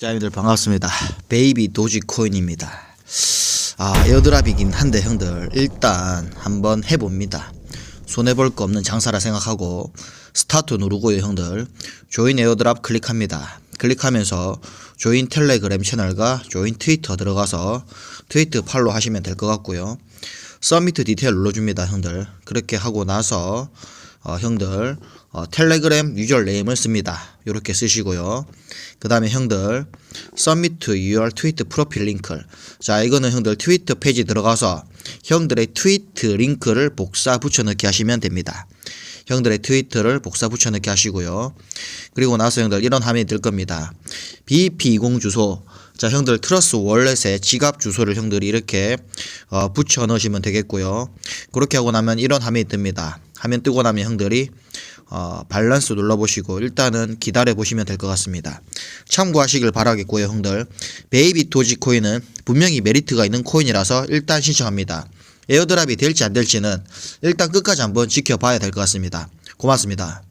자, 여러분들 반갑습니다. 베이비 도지코인입니다. 아, 에어드랍이긴 한데 형들 일단 한번 해봅니다. 손해볼 거 없는 장사라 생각하고 스타트 누르고요 형들 조인 에어드랍 클릭합니다. 클릭하면서 조인 텔레그램 채널과 조인 트위터 들어가서 트위터 팔로 하시면 될 것 같고요. 서미트 디테일 눌러줍니다 형들 그렇게 하고 나서 어, 형들 어, 텔레그램 유저 네임을 씁니다 이렇게 쓰시고요 그 다음에 형들 서미트 UR 트위트 프로필 링크 자 이거는 형들 트위터 페이지 들어가서 형들의 트위트 링크를 복사 붙여넣기 하시면 됩니다 형들의 트위터를 복사 붙여넣기 하시고요. 그리고 나서 형들 이런 화면이 뜰 겁니다. BP20 주소. 자, 형들 트러스 월렛에 지갑 주소를 형들이 이렇게 어, 붙여 넣으시면 되겠고요. 그렇게 하고 나면 이런 화면이 뜹니다. 화면 뜨고 나면 형들이 어, 밸런스 눌러보시고 일단은 기다려 보시면 될 것 같습니다. 참고하시길 바라겠고요, 형들. 베이비 도지 코인은 분명히 메리트가 있는 코인이라서 일단 신청합니다. 에어드랍이 될지 안 될지는 일단 끝까지 한번 지켜봐야 될 것 같습니다. 고맙습니다.